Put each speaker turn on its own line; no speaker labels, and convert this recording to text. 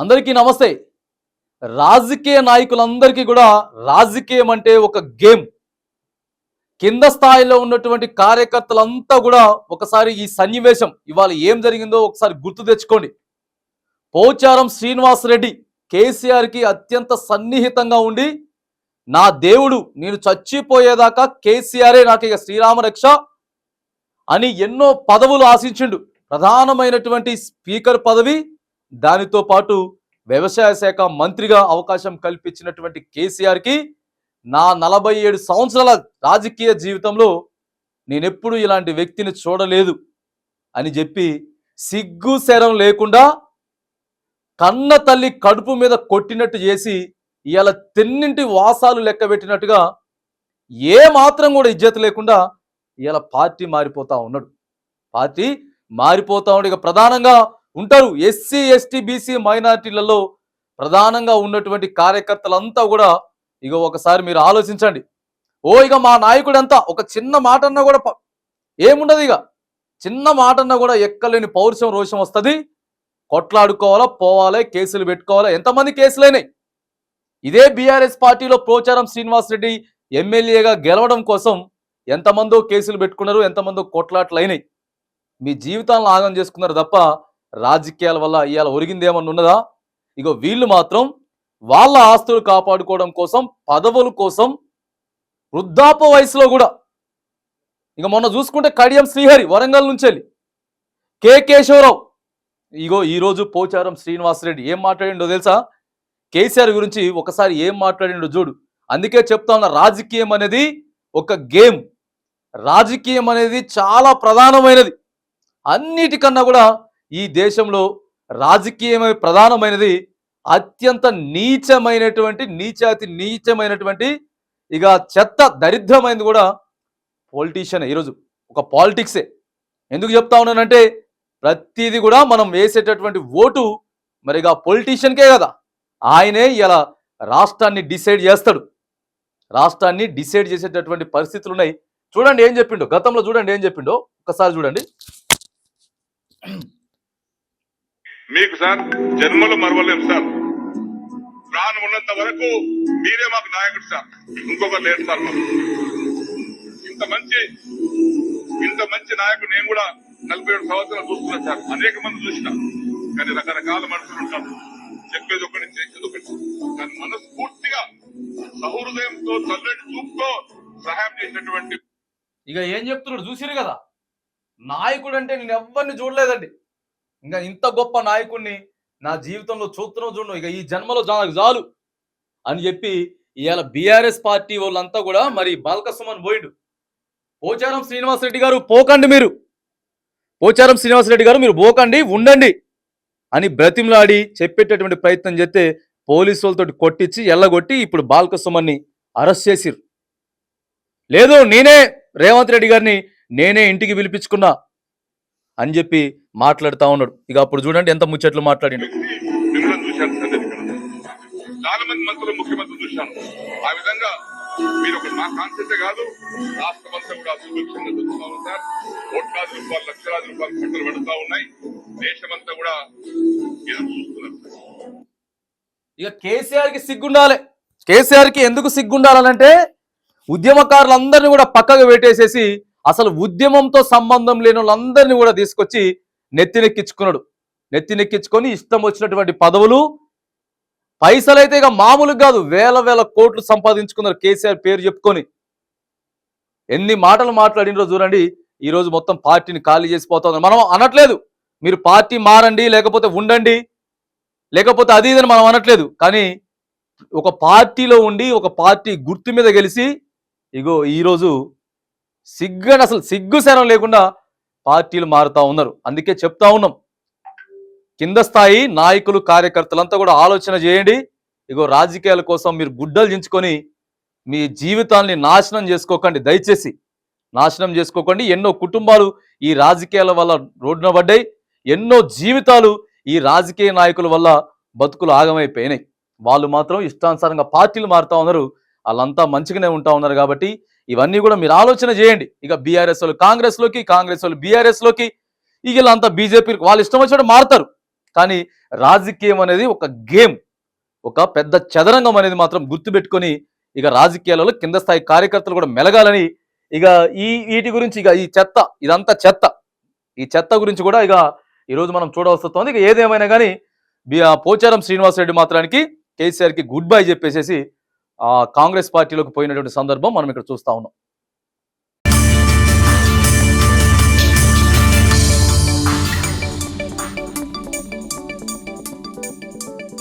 అందరికీ నమస్తే. రాజకీయ నాయకులందరికీ కూడా రాజకీయం అంటే ఒక గేమ్. కింద స్థాయిలో ఉన్నటువంటి కార్యకర్తలంతా కూడా ఒకసారి ఈ సన్నివేశం ఇవాళ ఏం జరిగిందో ఒకసారి గుర్తు తెచ్చుకోండి. పోచారం శ్రీనివాస్ రెడ్డి కేసీఆర్కి అత్యంత సన్నిహితంగా ఉండి నా దేవుడు నేను చచ్చిపోయేదాకా కేసీఆరే నాకు ఇక శ్రీరామ రక్ష అని ఎన్నో పదవులు ఆశించిండు. ప్రధానమైనటువంటి స్పీకర్ పదవి దానితో పాటు వ్యవసాయ శాఖ మంత్రిగా అవకాశం కల్పించినటువంటి కేసీఆర్కి నా నలభై ఏడు సంవత్సరాల రాజకీయ జీవితంలో నేనెప్పుడు ఇలాంటి వ్యక్తిని చూడలేదు అని చెప్పి సిగ్గు శరం లేకుండా కన్న తల్లి కడుపు మీద కొట్టినట్టు చేసి ఇవాళ తెన్నింటి వాసాలు లెక్క పెట్టినట్టుగా ఏ మాత్రం కూడా ఇజ్జత లేకుండా ఇవాళ పార్టీ మారిపోతా ఉన్నాడు. పార్టీ మారిపోతా ఉండే ప్రధానంగా ఉంటారు. ఎస్సీ ఎస్టీ బీసీ మైనార్టీలలో ప్రధానంగా ఉన్నటువంటి కార్యకర్తలంతా కూడా ఇక ఒకసారి మీరు ఆలోచించండి. ఓ ఇక మా నాయకుడంతా ఒక చిన్న మాట అన్నా కూడా ఏముండదు ఇక చిన్న మాట అన్నా కూడా ఎక్కలేని పౌరుషం రోషం వస్తుంది. కొట్లాడుకోవాలా పోవాలా కేసులు పెట్టుకోవాలా ఎంతమంది కేసులైనాయి? ఇదే బీఆర్ఎస్ పార్టీలో పోచారం శ్రీనివాస్ రెడ్డి ఎమ్మెల్యేగా గెలవడం కోసం ఎంతమందో కేసులు పెట్టుకున్నారు ఎంతమందో కొట్లాట్లు అయినాయి మీ జీవితాలను ఆగం చేసుకున్నారు తప్ప రాజకీయాల వల్ల ఇవాళ ఒరిగిందేమన్నా ఉన్నదా ఇగో వీళ్ళు మాత్రం వాళ్ళ ఆస్తులు కాపాడుకోవడం కోసం పదవుల కోసం వృద్ధాప వయసులో కూడా. ఇక మొన్న చూసుకుంటే కడియం శ్రీహరి వరంగల్ నుంచి వెళ్ళి కేశవరావు. ఇగో ఈరోజు పోచారం శ్రీనివాసరెడ్డి ఏం మాట్లాడిండో తెలుసా? కేసీఆర్ గురించి ఒకసారి ఏం మాట్లాడిండో చూడు. అందుకే చెప్తా ఉన్న రాజకీయం అనేది ఒక గేమ్. రాజకీయం అనేది చాలా ప్రధానమైనది. అన్నిటికన్నా కూడా ఈ దేశంలో రాజకీయమే ప్రధానమైనది అత్యంత నీచమైనటువంటి నీచాతి నీచమైనటువంటి ఇక చెత్త దరిద్రమైనది కూడా పొలిటీషియన్ ఈరోజు ఒక పాలిటిక్సే ఎందుకు చెప్తా ఉన్నానంటే ప్రతిదీ కూడా మనం వేసేటటువంటి ఓటు మరి ఇక పొలిటీషియన్కే కదా. ఆయనే ఇలా రాష్ట్రాన్ని డిసైడ్ చేస్తాడు. రాష్ట్రాన్ని డిసైడ్ చేసేటటువంటి పరిస్థితులు ఉన్నాయి. చూడండి ఏం చెప్పిండో గతంలో చూడండి ఏం చెప్పిండో ఒకసారి చూడండి.
మీకు సార్ జన్మలో మరవలేం సార్. ప్రాణం ఉన్నంత వరకు మీరే మాకు నాయకుడు సార్. ఇంకొకరు లేరు సార్ మాకు. ఇంత మంచి ఇంత మంచి నాయకుడు నేను కూడా నలభై ఏడు సంవత్సరాలు చూస్తున్నా సార్. అనేక మంది చూసిన. కానీ రకరకాల మనుషులు ఉంటారు. చెప్పేది ఒకటి చేసేది ఒకటి. కానీ మనస్ఫూర్తిగా సహృదయంతో చల్లటి చూపుతో సహాయం చేసినటువంటి
ఇక ఏం చెప్తున్నాడు? చూసిరు కదా. నాయకుడు అంటే నేను ఎవరిని చూడలేదండి. ఇంకా ఇంత గొప్ప నాయకుడిని నా జీవితంలో చూస్తున్నావు చూడను ఇక ఈ జన్మలో నాకు చాలు అని చెప్పి ఇవాళ బీఆర్ఎస్ పార్టీ వాళ్ళంతా కూడా మరి బాలకసుమన్ పోయిండు. పోచారం శ్రీనివాసరెడ్డి గారు పోకండి మీరు. పోచారం శ్రీనివాసరెడ్డి గారు మీరు పోకండి ఉండండి అని బ్రతిమలాడి చెప్పేటటువంటి ప్రయత్నం చేస్తే పోలీసు వాళ్ళతో కొట్టించి ఎల్లగొట్టి ఇప్పుడు బాలకసుమన్ని అరెస్ట్ చేసిరు లేదు నేనే రేవంత్ రెడ్డి గారిని నేనే ఇంటికి పిలిపించుకున్నా అని చెప్పి మాట్లాడుతా ఉన్నాడు. ఇక అప్పుడు చూడండి ఎంత ముచ్చట్లు మాట్లాడిండు.
సార్ చాలా మంది మంత్రులు ముఖ్యమంత్రి చూశాను. ఆ విధంగా మీరు ఒక మా కాన్సెప్ట్ కాదు రాష్ట్రం అంతా కూడా సుభిక్షంగా చూస్తా ఉన్నారు కోట్లాది రూపాయలు లక్షలాది రూపాయలు పంటలు పడుతా ఉన్నాయి. దేశమంతా కూడా ఎదురు చూస్తున్నారు సార్.
ఇక కేసీఆర్కి సిగ్గుండాలి. కేసీఆర్కి ఎందుకు సిగ్గుండాలనంటే ఉద్యమకారులందరినీ కూడా పక్కకు పెట్టేసేసి అసలు ఉద్యమంతో సంబంధం లేని వాళ్ళందరినీ కూడా తీసుకొచ్చి నెత్తినెక్కించుకున్నాడు. నెత్తినెక్కించుకొని ఇష్టం వచ్చినటువంటి పదవులు పైసలైతే ఇక మామూలుగా కాదు వేల వేల కోట్లు సంపాదించుకున్నారు కేసీఆర్ పేరు చెప్పుకొని. ఎన్ని మాటలు మాట్లాడినరో చూడండి ఈ రోజు మొత్తం పార్టీని ఖాళీ చేసిపోతుంది మనం అనట్లేదు మీరు పార్టీ మారండి లేకపోతే ఉండండి లేకపోతే అది ఇదని మనం అనట్లేదు. కానీ ఒక పార్టీలో ఉండి ఒక పార్టీ గుర్తు మీద గెలిచి ఇగో ఈరోజు సిగ్గని అసలు సిగ్గు శనం లేకుండా పార్టీలు మారుతా ఉన్నారు. అందుకే చెప్తా ఉన్నాం. కింద స్థాయి నాయకులు కార్యకర్తలంతా కూడా ఆలోచన చేయండి. ఇగో రాజకీయాల కోసం మీరు గుడ్డలు దించుకొని మీ జీవితాల్ని నాశనం చేసుకోకండి. దయచేసి నాశనం చేసుకోకండి. ఎన్నో కుటుంబాలు ఈ రాజకీయాల వల్ల రోడ్డున పడ్డాయి. ఎన్నో జీవితాలు ఈ రాజకీయ నాయకుల వల్ల బతుకులు ఆగమైపోయినాయి. వాళ్ళు మాత్రం ఇష్టానుసారంగా పార్టీలు మారుతా ఉన్నారు. వాళ్ళంతా మంచిగానే ఉంటా ఉన్నారు కాబట్టి ఇవన్నీ కూడా మీరు ఆలోచన చేయండి. ఇక బీఆర్ఎస్ వాళ్ళు కాంగ్రెస్లోకి కాంగ్రెస్ వాళ్ళు బీఆర్ఎస్లోకి ఇక వీళ్ళంతా బీజేపీ వాళ్ళు ఇష్టం వచ్చినట్టు మారుతారు. కానీ రాజకీయం అనేది ఒక గేమ్ ఒక పెద్ద చదరంగం అనేది మాత్రం గుర్తుపెట్టుకొని ఇక రాజకీయాలలో కింద స్థాయి కార్యకర్తలు కూడా మెలగాలని ఇక ఈ వీటి గురించి ఇక ఈ చెత్త ఇదంతా చెత్త. ఈ చెత్త గురించి కూడా ఇక ఈరోజు మనం చూడవస్తుంది ఇక ఏదేమైనా కానీ ఆ పోచారం శ్రీనివాసరెడ్డి మాత్రానికి కేసీఆర్కి గుడ్ బై చెప్పేసేసి కాంగ్రెస్ పార్టీలోకి పోయినటువంటి సందర్భం మనం ఇక్కడ చూస్తూ ఉన్నాం.